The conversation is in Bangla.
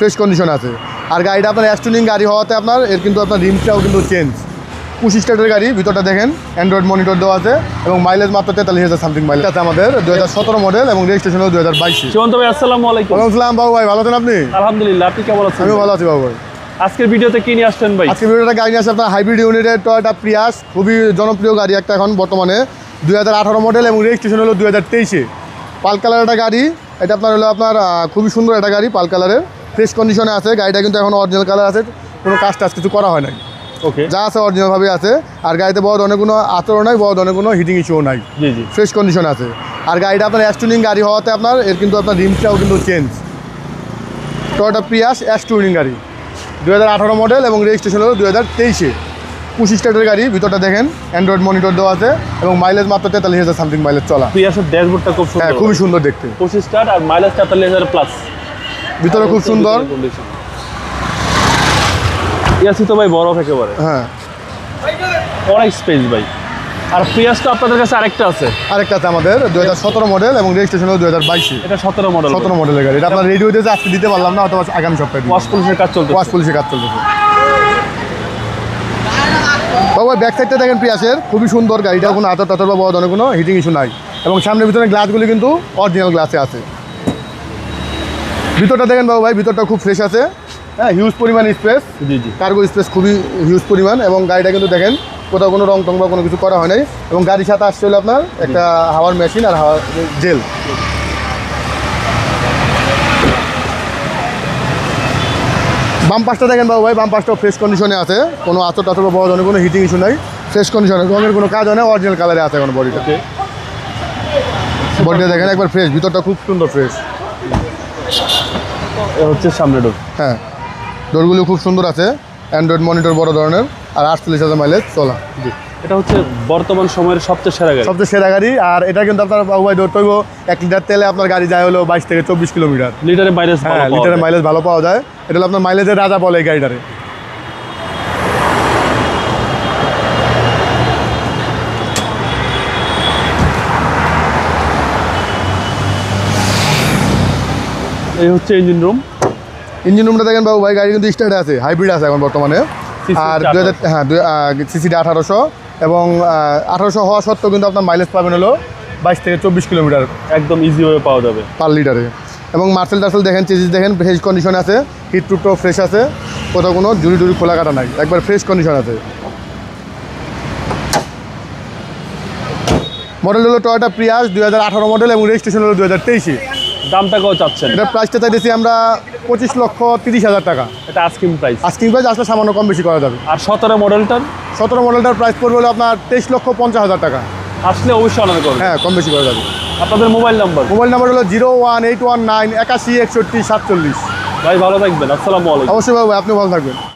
ফ্রেশ কন্ডিশন আছে। আর গাড়িটা আপনার অ্যাস্টুনিং গাড়ি হওয়াতে আপনার এর কিন্তু আপনার রিমটাও কিন্তু চেঞ্জ পঁচিশ স্টার্টের গাড়ি ভিতরটা দেখেন অ্যান্ড্রয়েড মনিটর দেওয়া আছে এবং মাইলেজ মাত্র তেতাল্লিশ হাজার সামথিং মাইলেজ আছে আমাদের দু হাজার সতেরো মডেল এবং রেজিস্ট্রেশন হলো দু হাজার বাইশে। সীমন্ত ভাই আসসালামু আলাইকুম। আসসালাম বাবু ভাই ভালো আছেন আপনি? আলহামদুলিল্লাহ আপনি কেমন আছেন? আমিও ভালো আছি বাবু ভাই। আজকের ভিডিওতে কি নিয়ে আসছেন ভাই? আজকে ভিডিওটা গাড়ি নিয়ে আসছে আপনার হাইব্রিড ইউনিটের টয়টা প্রিয়াস খুবই জনপ্রিয় গাড়ি একটা এখন বর্তমানে। দুই হাজার আঠারো মডেল এবং রেজিস্ট্রেশন হলো দুই হাজার তেইশে। পাল কালার একটা গাড়ি এটা আপনার হলো আপনার খুবই সুন্দর একটা গাড়ি পাল কালারের ফ্রেশ কন্ডিশনে আছে গাড়িটা কিন্তু এখন অরিজিনাল কালার আছে কোনো কাজ টাজ কিছু করা হয় নাই। ওকে যা আছে অরিজিনালভাবে আছে আর গাড়িতে বড় ধরনের কোনো আচরণ নাই বড় ধরনের কোনো হিটিং ইস্যুও নাই। ফ্রেশ কন্ডিশন আছে। আর গাড়িটা আপনার অ্যাস্টুনিং গাড়ি হওয়াতে আপনার এর কিন্তু আপনার রিমটাও কিন্তু চেঞ্জ টয়টা প্রিয়াস অ্যাস্টুনিং গাড়ি। দু হাজার আঠারো মডেল এবং রেজিস্ট্রেশন হলো দু হাজার তেইশে। পঁচিশ স্টার্টের গাড়ি ভিতরটা দেখেন অ্যান্ড্রয়েড মনিটর দেওয়া আছে এবং মাইলেজ মাত্র তেতাল্লিশ হাজার সামথিং মাইলেজ চলা। প্রিয়াসের ড্যাশবোর্ডটা খুব হ্যাঁ খুবই সুন্দর দেখতে। পঁচিশ স্টার্ট আর মাইলেজ তেতাল্লিশ হাজার প্লাস ভিতরে খুব সুন্দর। ইয়াসি তো ভাই বড় একেবারে। হ্যাঁ। অনেক স্পেস ভাই। আর প্রিয়াস তো আপনাদের কাছে আরেকটা আছে। আরেকটা আছে আমাদের দু হাজার সতেরো মডেল এবং রেজিস্ট্রেশন হলো দু হাজার বাইশে। এটা সতেরো মডেল সতেরো মডেলের গাড়ি। এটা আপনার রেডিও দিয়েছে আজকে দিতে পারলাম না অথবা আগামী সপ্তাহে ওয়াশ পুলিশের কাজ চলছে ওয়াশ পুলিশের কাজ চলতেছে। বাবা ব্যাক সাইডটা দেখেন পিয়াসের খুবই সুন্দর গাড়িটা কোনো আতর টাতর বা বড় ধরনের কোনো হিটিং ইস্যু নাই। এবং সামনের ভিতরে গ্লাসগুলি কিন্তু অরিজিনাল গ্লাসে আছে। ভিতরটা দেখেন বাবু ভাই ভিতরটা খুব ফ্রেশ আছে। হ্যাঁ হিউজ পরিমাণ স্পেস জি জি। কার্গো স্পেস খুবই হিউজ পরিমাণ এবং গাড়িটা কিন্তু দেখেন কোথাও কোনো রং টং বা কোনো কিছু করা হয় নাই। এবং গাড়ির সাথে আসছে হলো আপনার একটা হাওয়ার মেশিন আর হাওয়ার জেল বাম পাশটা দেখেন বাবু ভাই বাম পাশটাও ফ্রেশ কন্ডিশনে আছে। কোনো আচর টাচর বা বড় ধরনের কোনো হিটিং ইস্যু নাই। ফ্রেশ কন্ডিশনে রঙের কোনো কাজ হয় না অরিজিনাল কালারে আছে এখন বডিটা বডিটা দেখেন একবার ফ্রেশ ভিতরটা খুব সুন্দর ফ্রেশ হচ্ছে সামনে ডোর হ্যাঁ। ডোরগুলো খুব সুন্দর আছে। অ্যান্ড্রয়েড মনিটর বড় ধরনের। আর আটচল্লিশ হাজার মাইলেজ চলা। জি। এটা হচ্ছে বর্তমান সময়ের সবচেয়ে সেরা গাড়ি। সবচেয়ে সেরা গাড়ি। আর এটা কিন্তু আপনার বাবু ভাই ধরতে হইব এক লিটার তেলে আপনার গাড়ি যায় হলো বাইশ থেকে চব্বিশ কিলোমিটার। লিটারের মাইলেজ হ্যাঁ লিটারের মাইলেজ ভালো পাওয়া যায়। এটা হলো আপনার মাইলেজের রাজা বলে এই গাড়িটারে। এই হচ্ছে ইঞ্জিন রুম ইঞ্জিন রুমটা দেখেন বাবু ভাই গাড়ি কিন্তু স্টার্টে আছে হাইব্রিড আছে এখন বর্তমানে। আর দু হাজার হ্যাঁ সিসিটা আঠারোশো এবং আঠারোশো হওয়া সত্ত্বেও কিন্তু আপনার মাইলেজ পাবেন হলো বাইশ থেকে চব্বিশ কিলোমিটার একদম ইজি ভাবে পাওয়া যাবে। পার লিটারে। এবং মার্সেল টার্সেল দেখেন চেজিস দেখেন ফ্রেশ কন্ডিশন আছে হিট টুটও ফ্রেশ আছে কোথাও কোনো জুড়ি টুড়ি খোলা কাটা নাই একবার ফ্রেশ কন্ডিশন আছে। মডেল হলো টয়টা প্রিয়াস দুই হাজার আঠারো মডেল এবং রেজিস্ট্রেশন হলো দু হাজার তেইশে। দামটা কত চাচ্ছেন এটার প্রাইসটা চাইতেছি আমরা পঁচিশ লক্ষ তিরিশ হাজার টাকা। এটা আস্কিং প্রাইস আস্কিং প্রাইস আসলে সামান্য কম বেশি করা যাবে। আর সতেরো মডেলটার সতেরো মডেলটার প্রাইস পড়বে হলো আপনার তেইশ লক্ষ পঞ্চাশ হাজার টাকা। আসলে অবশ্যই অনার করবে। হ্যাঁ কম বেশি করা যাবে। আপনাদের মোবাইল নাম্বার মোবাইল নাম্বার হলো zero one eight one nine একাশি একষট্টি সাতচল্লিশ। ভাই ভালো থাকবেন। আসসালামু আলাইকুম। অবশ্যই বাবু আপনি ভালো থাকবেন।